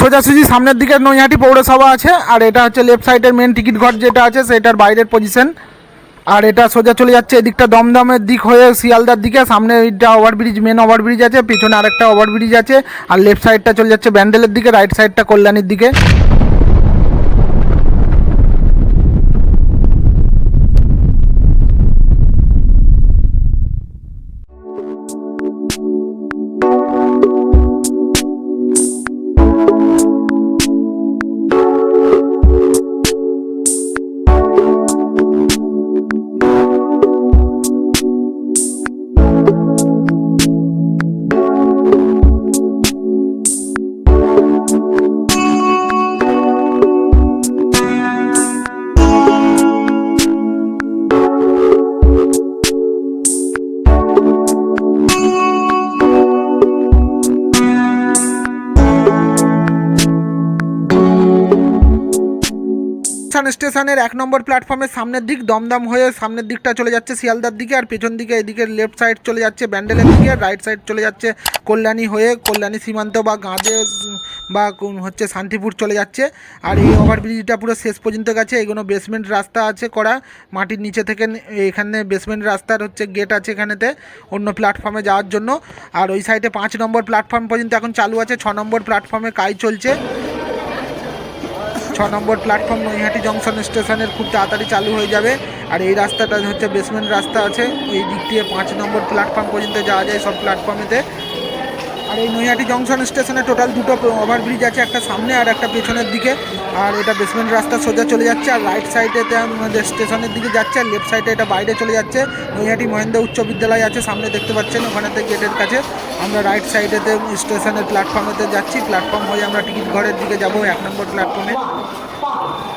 সোজাসুজি সামনের দিকে নৈহাটি পৌরসভা আছে, আর এটা হচ্ছে লেফট সাইডের মেন টিকিট ঘর যেটা আছে, সেটার বাইরের পজিশন আর এটা সোজা চলে যাচ্ছে এদিকটা দমদমের দিক হয়ে শিয়ালদার দিকে, সামনে এইটা ওভারব্রিজ মেন ওভারব্রিজ আছে, পিছনে আরেকটা ওভারব্রিজ আছে, আর লেফট সাইডটা চলে যাচ্ছে ব্যান্ডেলের দিকে রাইট সাইডটা কল্যাণীর দিকে। স্টেশনের এক নম্বর প্ল্যাটফর্মের সামনের দিক দমদম হয়ে সামনের দিকটা চলে যাচ্ছে শিয়ালদার দিকে আর পেছন দিকে এদিকে লেফট সাইড চলে যাচ্ছে ব্যান্ডেলের দিকে রাইট সাইড চলে যাচ্ছে কল্যাণী হয়ে কল্যাণী সীমান্ত বা গাঁদে, বা হচ্ছে শান্তিপুর চলে যাচ্ছে। আর এই ওভারব্রিজটা পুরো শেষ পর্যন্ত গেছে। এগুলো বেসমেন্ট রাস্তা আছে করা মাটির নিচে থেকে এখানে বেসমেন্ট রাস্তার হচ্ছে গেট আছে এখানেতে অন্য প্ল্যাটফর্মে যাওয়ার জন্য। আর ওই সাইডে পাঁচ নম্বর প্ল্যাটফর্ম পর্যন্ত এখন চালু আছে। ছ নম্বর প্ল্যাটফর্মে কাজ চলছে। ছ নম্বর প্ল্যাটফর্ম নৈহাটি জংশন স্টেশনের খুব তাড়াতাড়ি চালু হয়ে যাবে। আর এই রাস্তাটা হচ্ছে বেসমেন্ট রাস্তা আছে। ওই দিক দিয়ে পাঁচ নম্বর প্ল্যাটফর্ম পর্যন্ত যাওয়া যায় সব প্ল্যাটফর্মেতে আর এই নৈহাটি জংশন স্টেশনে টোটাল দুটো ওভারব্রিজ আছে, একটা সামনে আর একটা পেছনের দিকে। আর এটা বেসমেন্ট রাস্তা সোজা চলে যাচ্ছে, আর রাইট সাইডেতে আমাদের স্টেশনের দিকে যাচ্ছে, আর লেফট সাইডে এটা বাইরে চলে যাচ্ছে। নৈহাটি মহেন্দ্র উচ্চ বিদ্যালয় আছে, সামনে দেখতে পাচ্ছেন ওখানেতে গেটের কাছে। আমরা রাইট সাইডেতে স্টেশনের প্ল্যাটফর্মেতে যাচ্ছি। প্ল্যাটফর্ম হয়ে আমরা টিকিট ঘরের দিকে যাব, এক নম্বর প্ল্যাটফর্মে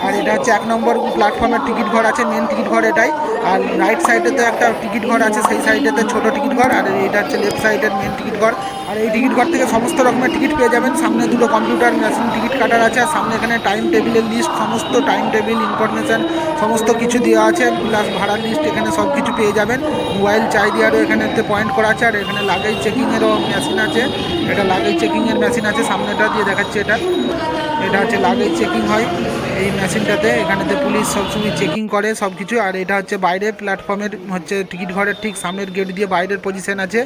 আর এটা হচ্ছে এক নম্বর প্ল্যাটফর্মের টিকিট ঘর আছে মেন টিকিট ঘর এটাই। আর রাইট সাইডেতে একটা টিকিট ঘর আছে, সেই সাইডে সাইডেতে ছোট টিকিট ঘর, আর এটা হচ্ছে লেফট সাইডের মেন টিকিট ঘর। আর এই টিকিট ঘর থেকে সমস্ত রকমের টিকিট পেয়ে যাবেন। সামনে দুটো কম্পিউটার মেশিন টিকিট কাটার আছে, আর সামনে এখানে টাইম টেবিলের লিস্ট সমস্ত টাইম টেবিল ইনফরমেশান সমস্ত কিছু দেওয়া আছে প্লাস ভাড়ার লিস্ট এখানে সব কিছু পেয়ে যাবেন। মোবাইল চাই দেওয়ারও এখানেতে পয়েন্ট করা আছে, আর এখানে লাগেজ চেকিংয়েরও মেশিন আছে। এটা লাগেজ চেকিংয়ের মেশিন আছে, সামনেটা দিয়ে দেখাচ্ছে এটা। এটা হচ্ছে লাগেজ চেকিং হয়। এই মেশিনটাতে এখানেতে পুলিশ সবসময় চেকিং করে সব কিছু আর এটা হচ্ছে বাইরে প্ল্যাটফর্মের হচ্ছে টিকিট ঘরের ঠিক সামনের গেট দিয়ে বাইরের পজিশন আছে।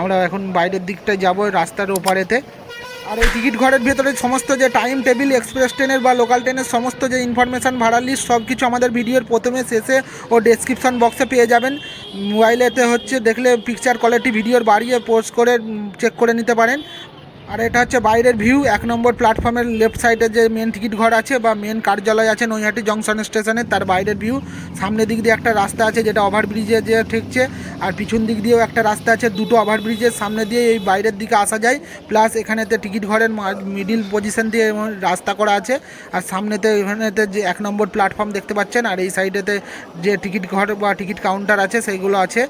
আমরা এখন বাইরের দিকটায় যাব রাস্তার ওপারেতে। আর এই টিকিট ঘরের ভেতরে সমস্ত যে টাইম টেবিল এক্সপ্রেস ট্রেনের বা লোকাল ট্রেনের সমস্ত যে ইনফরমেশান ভাড়ার লিস্ট সব কিছু আমাদের ভিডিওর প্রথমে, শেষে ও ডেসক্রিপশন বক্সে পেয়ে যাবেন। মোবাইলেতে হচ্ছে দেখলে পিকচার কোয়ালিটি ভিডিওর বাড়িয়ে পোস্ট করে চেক করে নিতে পারেন। আর এটা হচ্ছে বাইরের ভিউ, এক নম্বর প্ল্যাটফর্মের লেফট সাইডে যে মেন টিকিট ঘর আছে বা মেন কার্যালয় আছে নৈহাটি জংশন স্টেশনে তার বাইরের ভিউ সামনের দিক দিয়ে একটা রাস্তা আছে যেটা ওভারব্রিজে যে ঠেকছে, আর পিছন দিক দিয়েও একটা রাস্তা আছে, দুটো ওভারব্রিজের সামনে দিয়ে এই বাইরের দিকে আসা যায়। প্লাস এখানেতে টিকিট ঘরের মিডিল পজিশন দিয়ে রাস্তা করা আছে। আর সামনেতে এখানেতে যে এক নম্বর প্ল্যাটফর্ম দেখতে পাচ্ছেন, আর এই সাইডেতে যে টিকিট ঘর বা টিকিট কাউন্টার আছে, সেইগুলো আছে।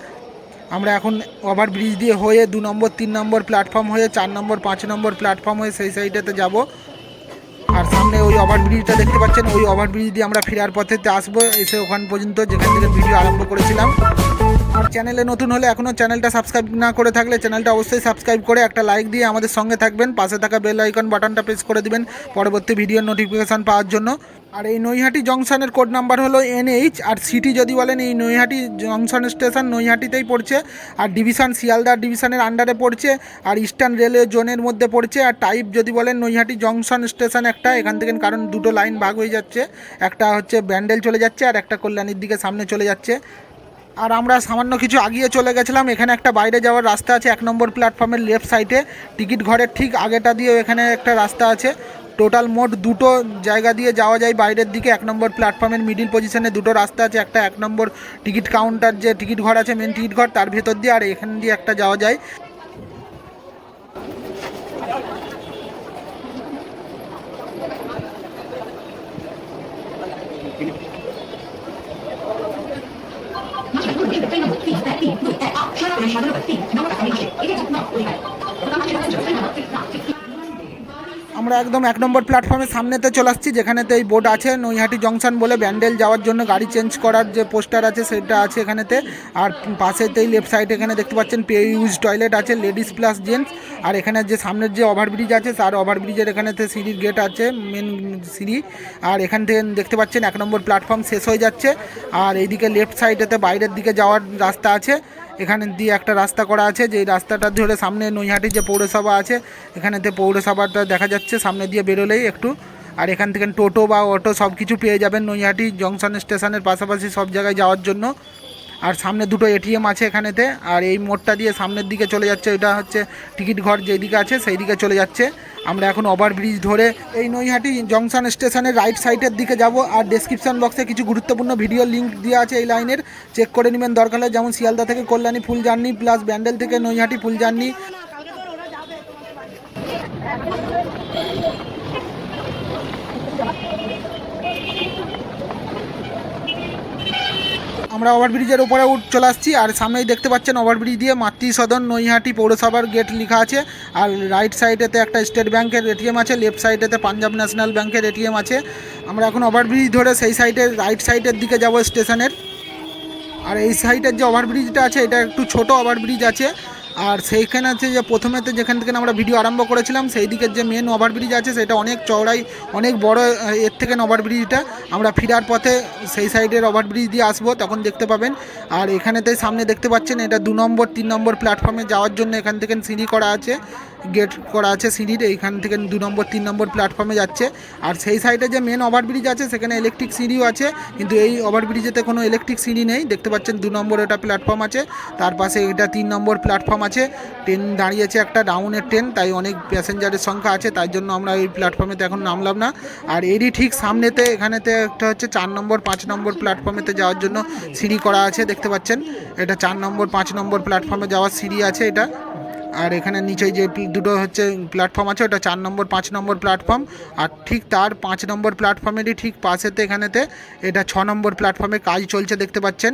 আমরা এখন ওভারব্রিজ দিয়ে হয়ে দু নম্বর, তিন নম্বর প্ল্যাটফর্ম হয়ে, চার নম্বর, পাঁচ নম্বর প্ল্যাটফর্ম হয়ে সেই সাইডেতে যাব। আর সামনে ওই ওভারব্রিজটা দেখতে পাচ্ছেন, ওই ওভারব্রিজ দিয়ে আমরা ফেরার পথেতে আসব, এসে ওখান পর্যন্ত যেখান থেকে ভিডিও আরম্ভ করেছিলাম। আর চ্যানেলে নতুন হলে এখনও চ্যানেলটা সাবস্ক্রাইব না করে থাকলে চ্যানেলটা অবশ্যই সাবস্ক্রাইব করে একটা লাইক দিয়ে আমাদের সঙ্গে থাকবেন। পাশে থাকা বেল আইকন বাটনটা প্রেস করে দিবেন পরবর্তী ভিডিওর নোটিফিকেশান পাওয়ার জন্য। আর এই নৈহাটি জংশনের কোড নাম্বার হলো এনএইচ আর সিটি যদি বলেন এই নৈহাটি জংশন স্টেশন নৈহাটিতেই পড়ছে, আর ডিভিশন শিয়ালদা ডিভিশনের আন্ডারে পড়ছে, আর ইস্টার্ন রেলওয়ে জোনের মধ্যে পড়ছে, আর টাইপ যদি বলেন নৈহাটি জংশন স্টেশন একটা, এখান থেকে কারণ দুটো লাইন ভাগ হয়ে যাচ্ছে। একটা হচ্ছে ব্যান্ডেল চলে যাচ্ছে, আর একটা কল্যাণীর দিকে সামনে চলে যাচ্ছে। আর আমরা সামান্য কিছু আগিয়ে চলে গেছিলাম। এখানে একটা বাইরে যাওয়ার রাস্তা আছে, এক নম্বর প্ল্যাটফর্মের লেফট সাইডে টিকিট ঘরের ঠিক আগেটা দিয়ে এখানে একটা রাস্তা আছে। টোটাল মোট দুটো জায়গা দিয়ে যাওয়া যায় বাইরের দিকে। এক নম্বর প্ল্যাটফর্মের মিডিল পজিশনে দুটো রাস্তা আছে, একটা এক নম্বর টিকিট কাউন্টার যে টিকিট ঘর আছে মেন টিকিট ঘর, তার ভেতর দিয়ে আর এখান দিয়ে একটা যাওয়া যায়। 努力的追上了，并不在第六代二十二十六轮第，能够打开历史，一定能够回本。我刚刚这个问题非的。আমরা একদম এক নম্বর প্ল্যাটফর্মের সামনেতে চলে আসছি, যেখানেতে এই বোর্ড আছে, নৈহাটি জংশন বলে ব্যান্ডেল যাওয়ার জন্য গাড়ি চেঞ্জ করার যে পোস্টার আছে, সেটা আছে এখানেতে। আর পাশেতেই লেফট সাইড এখানে দেখতে পাচ্ছেন পে ইউজ টয়লেট আছে লেডিস প্লাস জেন্টস আর এখানে যে সামনের যে ওভারব্রিজ আছে, তার ওভারব্রিজের এখানেতে সিঁড়ির গেট আছে মেন সিঁড়ি। আর এখান থেকে দেখতে পাচ্ছেন, এক নম্বর প্ল্যাটফর্ম শেষ হয়ে যাচ্ছে। আর এইদিকে লেফট সাইডেতে বাইরের দিকে যাওয়ার রাস্তা আছে। এখানে দিয়ে একটা রাস্তা করা আছে যে রাস্তাটা ধরে সামনে নৈহাটি যে পৌরসভা আছে, এখানেতে পৌরসভাটা দেখা যাচ্ছে, সামনে দিয়ে বেরোলেই একটু। আর এখান থেকে টোটো বা অটো সব কিছু পেয়ে যাবেন নৈহাটি জংশন স্টেশনের পাশাপাশি সব জায়গায় যাওয়ার জন্য। আর সামনে দুটো এটিএম আছে এখানেতে, আর এই মোড়টা দিয়ে সামনের দিকে চলে যাচ্ছে, এটা হচ্ছে টিকিট ঘর যেদিকে আছে সেই দিকে চলে যাচ্ছে। আমরা এখন ওভারব্রিজ ধরে এই নৈহাটি জংশন স্টেশনের রাইট সাইডের দিকে যাব, আর ডেসক্রিপশন বক্সে কিছু গুরুত্বপূর্ণ ভিডিও লিঙ্ক দেওয়া আছে এই লাইনের চেক করে নেবেন দরকার হলে, যেমন শিয়ালদা থেকে Kalyani full journey plus Bandel থেকে নৈহাটি ফুল জার্নি আমরা ওভারব্রিজের উপরে উঠ, চলে আসছি। আর সামনেই দেখতে পাচ্ছেন ওভারব্রিজ দিয়ে মাতৃসদন নৈহাটি পৌরসভার গেট লেখা আছে। আর রাইট সাইডেতে একটা স্টেট ব্যাংকের এটিএম আছে লেফট সাইডেতে পাঞ্জাব ন্যাশনাল ব্যাংকের এটিএম আছে। আমরা এখন ওভারব্রিজ ধরে সেই সাইডের রাইট সাইডের দিকে যাব স্টেশনের আর এই সাইডের যে ওভারব্রিজটা আছে, এটা একটু ছোট ওভারব্রিজ আছে। আর সেইখানে আছে যে প্রথমেতে যেখান থেকে আমরা ভিডিও আরম্ভ করেছিলাম সেই দিকের যে মেন ওভারব্রিজ আছে, সেটা অনেক চওড়াই, অনেক বড় এর থেকে ওভারব্রিজটা আমরা ফেরার পথে সেই সাইডের ওভারব্রিজ দিয়ে আসব, তখন দেখতে পাবেন। আর এখানেতে সামনে দেখতে পাচ্ছেন, এটা দু নম্বর, তিন নম্বর প্ল্যাটফর্মে যাওয়ার জন্য এখান থেকে সিঁড়ি করা আছে। গেট করা আছে সিঁড়ির এইখান থেকে দু নম্বর, তিন নম্বর প্ল্যাটফর্মে যাচ্ছে। আর সেই সাইডে যে মেন ওভারব্রিজ আছে, সেখানে ইলেকট্রিক সিঁড়িও আছে, কিন্তু এই ওভারব্রিজেতে কোনো ইলেকট্রিক সিঁড়ি নেই। দেখতে পাচ্ছেন দু নম্বর এটা প্ল্যাটফর্ম আছে, তার পাশে এটা তিন নম্বর প্ল্যাটফর্ম আছে। ট্রেন দাঁড়িয়েছে একটা ডাউনের ট্রেন তাই অনেক প্যাসেঞ্জারের সংখ্যা আছে, তাই জন্য আমরা এই প্ল্যাটফর্মেতে এখন নামলাম না। আর এরই ঠিক সামনেতে, এখানেতে একটা হচ্ছে চার নম্বর, পাঁচ নম্বর প্ল্যাটফর্মেতে যাওয়ার জন্য সিঁড়ি করা আছে, দেখতে পাচ্ছেন। এটা চার নম্বর, পাঁচ নম্বর প্ল্যাটফর্মে যাওয়ার সিঁড়ি আছে এটা। আর এখানে নিচে যে দুটো হচ্ছে প্ল্যাটফর্ম আছে, ওটা চার নম্বর, পাঁচ নম্বর প্ল্যাটফর্ম আর ঠিক তার পাঁচ নম্বর প্ল্যাটফর্মেরই ঠিক পাশেতে এখানেতে এটা ছ নম্বর প্ল্যাটফর্মে কাজ চলছে, দেখতে পাচ্ছেন?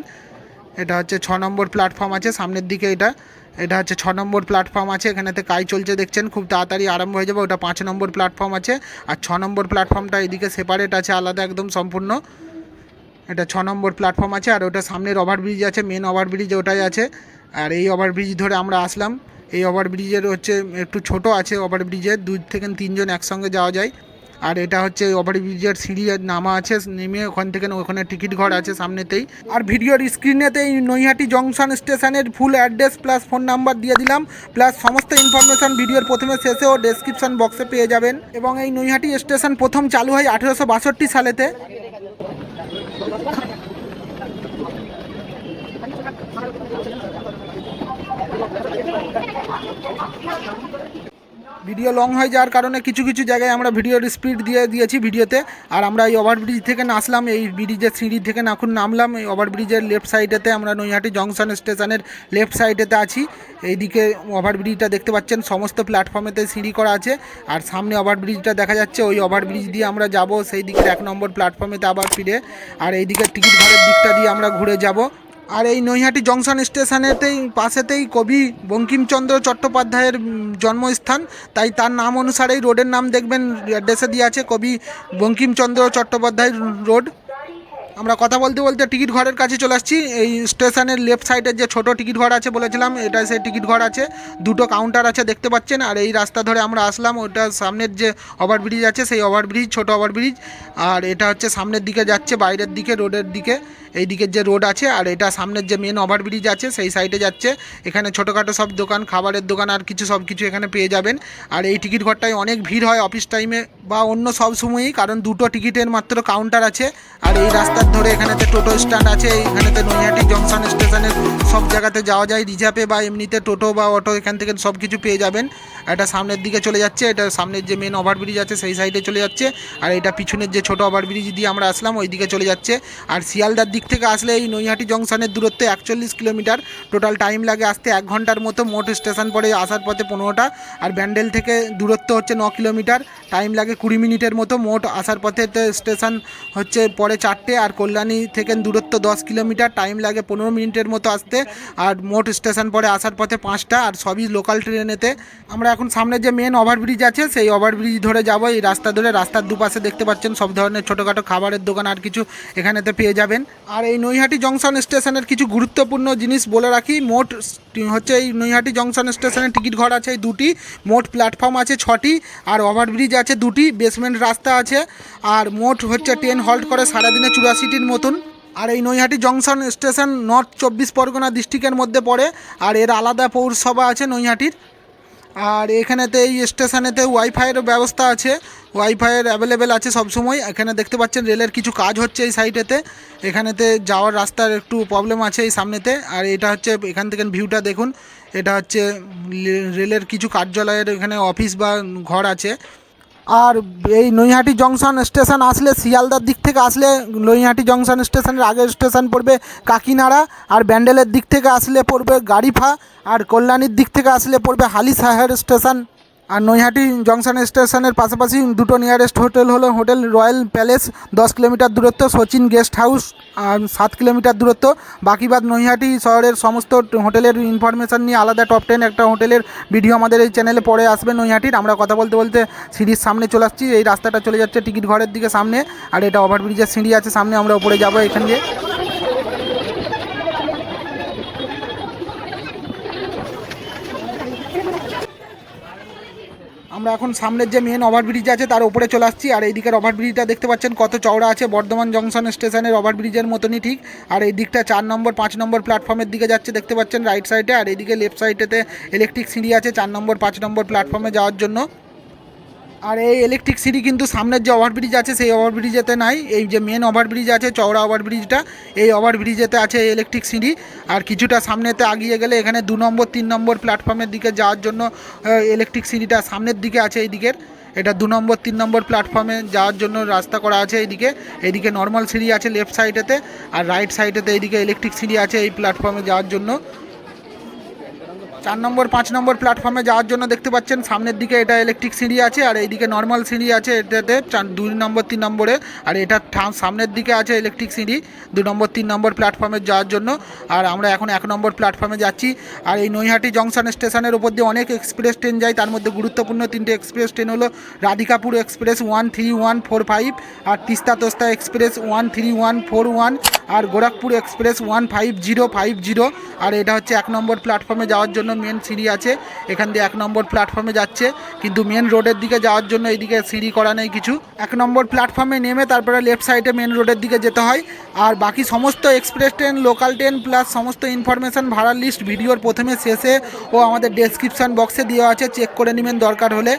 এটা হচ্ছে ছ নম্বর প্ল্যাটফর্ম আছে, সামনের দিকে এটা। এটা হচ্ছে ছ নম্বর প্ল্যাটফর্ম আছে, এখানেতে কাজ চলছে, দেখছেন? খুব তাড়াতাড়ি আরম্ভ হয়ে যাবে, ওটা পাঁচ নম্বর প্ল্যাটফর্ম আছে। আর ছ নম্বর প্ল্যাটফর্মটা এদিকে সেপারেট আছে, আলাদা একদম সম্পূর্ণ। এটা ছ নম্বর প্ল্যাটফর্ম আছে, আর ওটা সামনের ওভারব্রিজ আছে মেন ওভারব্রিজ ওটাই আছে। আর এই ওভারব্রিজ ধরে আমরা আসলাম। এই ওভারব্রিজের হচ্ছে একটু ছোট আছে ওভারব্রিজের দুই থেকে তিনজন একসঙ্গে যাওয়া যায়। আর এটা হচ্ছে ওভারব্রিজের সিঁড়ি নামা আছে, নেমে ওখান থেকে ওখানে টিকিট ঘর আছে সামনেতেই। আর ভিডিওর স্ক্রিনেতেই নৈহাটি জংশন স্টেশনের full address plus phone number দিয়ে দিলাম প্লাস সমস্ত ইনফরমেশন ভিডিওর প্রথমে, শেষে ও ডেসক্রিপশন বক্সে পেয়ে যাবেন। এবং এই নৈহাটি স্টেশন প্রথম চালু হয় আঠেরোশো বাষট্টি সালেতে। ভিডিও লং হয়ে যাওয়ার কারণে কিছু কিছু জায়গায় আমরা ভিডিওর স্পিড দিয়ে দিয়েছি ভিডিওতে। আর আমরা এই ওভারব্রিজ থেকে নাসলাম, এই ব্রিজের সিঁড়ি থেকে এখন নামলাম, এই ওভারব্রিজের লেফট সাইডেতে আমরা নৈহাটি জংশন স্টেশনের লেফট সাইডেতে আছি। এইদিকে ওভারব্রিজটা দেখতে পাচ্ছেন, সমস্ত প্ল্যাটফর্মেতে সিঁড়ি করা আছে। আর সামনে ওভারব্রিজটা দেখা যাচ্ছে, ওই ওভারব্রিজ দিয়ে আমরা যাব, সেই দিকের এক নম্বর প্ল্যাটফর্মেতে আবার ফিরে। আর এই দিকের টিকিট ঘরের দিকটা দিয়ে আমরা ঘুরে যাব। আর এই নৈহাটি জংশন স্টেশনেতেই, পাশেতেই কবি বঙ্কিমচন্দ্র চট্টোপাধ্যায়ের জন্মস্থান। তাই তার নাম অনুসারেই রোডের নাম দেখবেন অ্যাড্রেসে দিয়ে আছে কবি বঙ্কিমচন্দ্র চট্টোপাধ্যায় রোড। আমরা কথা বলতে বলতে টিকিট ঘরের কাছে চলে আসছি। এই স্টেশনের লেফট সাইডের যে ছোট টিকিট ঘর আছে বলেছিলাম, এটা সেই টিকিট ঘর আছে। দুটো কাউন্টার আছে দেখতে পাচ্ছেন, আর এই রাস্তা ধরে আমরা আসলাম, ওটা সামনের যে ওভারব্রিজ আছে, সেই ওভারব্রিজ ছোট ওভারব্রিজ আর এটা হচ্ছে সামনের দিকে যাচ্ছে, বাইরের দিকে, রোডের দিকে এই দিকের যে রোড আছে, আর এটা সামনের যে মেন ওভারব্রিজ আছে, সেই সাইডে যাচ্ছে। এখানে ছোটোখাটো সব দোকান, খাবারের দোকান, আর কিছু সব কিছু এখানে পেয়ে যাবেন। আর এই টিকিট ঘরটায় অনেক ভিড় হয় অফিস টাইমে বা অন্য সব সময়ই, কারণ দুটো টিকিটের মাত্র কাউন্টার আছে। আর এই রাস্তার ধরে এখানেতে টোটো স্ট্যান্ড আছে এখানেতে নৈহাটি জংশন স্টেশনের সব জায়গাতে যাওয়া যায়, রিজার্ভে বা এমনিতে টোটো বা অটো এখান থেকে সব কিছু পেয়ে যাবেন। এটা সামনের দিকে চলে যাচ্ছে, এটা সামনের যে মেন ওভারব্রিজ আছে সেই সাইডে চলে যাচ্ছে, আর এটা পিছনের যে ছোট ওভারব্রিজ দিয়ে আমরা আসলাম ওই দিকে চলে যাচ্ছে। আর শিয়ালদার দিক থেকে আসলে এই নৈহাটি জংশনের দূরত্ব একচল্লিশ কিলোমিটার টোটাল টাইম লাগে আসতে এক ঘণ্টার মতো, মোট স্টেশন পরে আসার পথে পনেরোটা, আর ব্যান্ডেল থেকে দূরত্ব হচ্ছে ন কিলোমিটার টাইম লাগে কুড়ি মিনিটের মতো, মোট আসার পথে স্টেশন হচ্ছে পরে চারটে, আর কল্যাণী থেকে দূরত্ব দশ কিলোমিটার টাইম লাগে পনেরো মিনিটের মতো আসতে। আর মোট স্টেশন পরে আসার পথে পাঁচটা, আর সবই লোকাল ট্রেনেতে আমরা এখন সামনে যে মেন ওভারব্রিজ আছে, সেই ওভারব্রিজ ধরে যাব। এই রাস্তা ধরে রাস্তার দুপাশে দেখতে পাচ্ছেন সব ধরনের ছোটোখাটো খাবারের দোকান আর কিছু এখানেতে পেয়ে যাবেন। আর এই নৈহাটি জংশন স্টেশনের কিছু গুরুত্বপূর্ণ জিনিস বলে রাখি। মোট হচ্ছে এই নৈহাটি জংশন স্টেশনের টিকিট ঘর আছে এই দুটি। মোট প্ল্যাটফর্ম আছে ছটি, আর ওভারব্রিজ আছে দুটি। বেসমেন্ট রাস্তা আছে। আর মোট হচ্ছে ট্রেন হল্ট করে সারাদিনে চুরাশিটির মতন। আর এই নৈহাটি জংশন স্টেশন নর্থ চব্বিশ পরগনা ডিস্ট্রিক্টের মধ্যে পড়ে, আর এর আলাদা পৌরসভা আছে নৈহাটির। আর এখানেতে এই স্টেশনেতে ওয়াইফাইয়েরও ব্যবস্থা আছে, ওয়াইফাইয়ের অ্যাভেলেবেল আছে সবসময়। এখানে দেখতে পাচ্ছেন রেলের কিছু কাজ হচ্ছে এই সাইডেতে এখানেতে যাওয়ার রাস্তার একটু প্রবলেম আছে এই সামনেতে। আর এটা হচ্ছে এখান থেকে ভিউটা দেখুন। এটা হচ্ছে রেলের কিছু কার্যালয়ের এখানে অফিস বা ঘর আছে। আর এই নৈহাটি জংশন স্টেশন আসলে শিয়ালদার দিক থেকে আসলে নৈহাটি জংশন স্টেশনের আগের স্টেশন পড়বে কাকিনাড়া আর ব্যান্ডেলের দিক থেকে আসলে পড়বে গাড়িফা আর কল্যাণীর দিক থেকে আসলে পড়বে হালিশাহের স্টেশন। আর নৈহাটি জংশন স্টেশনের পাশাপাশি দুটো নিয়ারেস্ট হোটেল হলো হোটেল রয়্যাল প্যালেস, দশ কিলোমিটার দূরত্ব, সচিন গেস্ট হাউস আর সাত কিলোমিটার দূরত্ব। বাকি বাদ নৈহাটি শহরের সমস্ত হোটেলের ইনফরমেশান নিয়ে আলাদা টপ টেন একটা হোটেলের ভিডিও আমাদের এই চ্যানেলে পরে আসবে নৈহাটির। আমরা কথা বলতে বলতে সিঁড়ির সামনে চলে আসছি, এই রাস্তাটা চলে যাচ্ছে টিকিট ঘরের দিকে সামনে, আর এটা ওভারব্রিজের সিঁড়ি আছে, সামনে আমরা উপরে যাব এখান দিয়ে। আমরা এখন সামনের যে মেন ওভারব্রিজ আছে তার উপরে চলে আসছি। আর এই দিকের ওভারব্রিজটা দেখতে পাচ্ছেন, কত চওড়া আছে। বর্ধমান জংশন স্টেশনের ওভারব্রিজের মতনই ঠিক। আর এই দিকটা চার নম্বর, পাঁচ নম্বর প্ল্যাটফর্মের দিকে যাচ্ছে দেখতে পাচ্ছেন রাইট সাইডে আর এইদিকে লেফট সাইডেতে ইলেকট্রিক সিঁড়ি আছে, চার নম্বর, পাঁচ নম্বর প্ল্যাটফর্মে যাওয়ার জন্য। আর এই ইলেকট্রিক সিঁড়ি কিন্তু সামনের যে ওভারব্রিজ আছে, সেই ওভারব্রিজেতে নাই। এই যে মেন ওভারব্রিজ আছে, চওড়া ওভারব্রিজটা এই ওভারব্রিজেতে আছে এই ইলেকট্রিক সিঁড়ি আর কিছুটা সামনেতে আগিয়ে গেলে এখানে দু নম্বর, তিন নম্বর প্ল্যাটফর্মের দিকে যাওয়ার জন্য ইলেকট্রিক সিঁড়িটা সামনের দিকে আছে এই দিকের এটা দু নম্বর, তিন নম্বর প্ল্যাটফর্মে যাওয়ার জন্য রাস্তা করা আছে এইদিকে। এইদিকে নর্মাল সিঁড়ি আছে লেফট সাইডেতে আর রাইট সাইডেতে এইদিকে ইলেকট্রিক সিঁড়ি আছে এই প্ল্যাটফর্মে যাওয়ার জন্য। চার নম্বর, পাঁচ নম্বর প্ল্যাটফর্মে যাওয়ার জন্য দেখতে পাচ্ছেন সামনের দিকে এটা ইলেকট্রিক সিঁড়ি আছে আর এইদিকে নর্মাল সিঁড়ি আছে এটাতে দুই নম্বর, তিন নম্বরে। আর এটা সামনের দিকে আছে ইলেকট্রিক সিঁড়ি, দু নম্বর, তিন নম্বর প্ল্যাটফর্মে যাওয়ার জন্য। আর আমরা এখন এক নম্বর প্ল্যাটফর্মে যাচ্ছি। আর এই নৈহাটি জংশন স্টেশনের উপর দিয়ে অনেক এক্সপ্রেস ট্রেন যায়। তার মধ্যে গুরুত্বপূর্ণ তিনটে এক্সপ্রেস ট্রেন হলো Radhikapur express one three one four five আর Teesta তোস্তা express one three one four one আর Gorakhpur express one five zero five zero আর এটা হচ্ছে এক নম্বর প্ল্যাটফর্মে যাওয়ার জন্য মেন সিঁড়ি আছে। এখান দিয়ে এক নম্বর প্ল্যাটফর্মে যাচ্ছে। কিন্তু মেন রোডের দিকে যাওয়ার জন্য এইদিকে সিঁড়ি করা নেই কিছু। এক নম্বর প্ল্যাটফর্মে নেমে তারপরে লেফট সাইডে মেন রোডের দিকে যেতে হয়। আর বাকি সমস্ত express train local train plus সমস্ত ইনফরমেশান ভাড়ার লিস্ট ভিডিওর প্রথমে শেষে ও আমাদের ডেসক্রিপশান বক্সে দেওয়া আছে। চেক করে নেবেন দরকার হলে।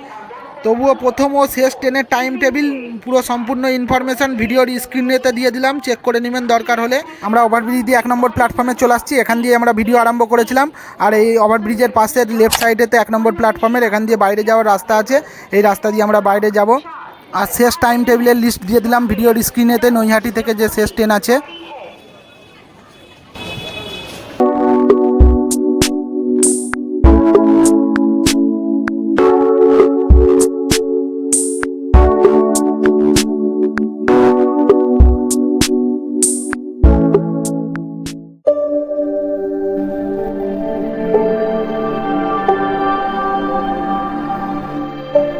তবুও প্রথম ও শেষ ট্রেনের টাইম টেবিল পুরো সম্পূর্ণ ইনফরমেশন ভিডিওর স্ক্রিনেতে দিয়ে দিলাম। চেক করে নেবেন, দরকার হলে। আমরা ওভারব্রিজ দিয়ে এক নম্বর প্ল্যাটফর্মে চলে আসছি। এখান দিয়ে আমরা ভিডিও আরম্ভ করেছিলাম। আর এই ওভারব্রিজের পাশের লেফট সাইডেতে এক নম্বর প্ল্যাটফর্মের এখান দিয়ে বাইরে যাওয়ার রাস্তা আছে। এই রাস্তা দিয়ে আমরা বাইরে যাব। আর শেষ টাইম টেবিলের লিস্ট দিয়ে দিলাম। ভিডিওর স্ক্রিনেতে নৈহাটি থেকে যে শেষ ট্রেন আছে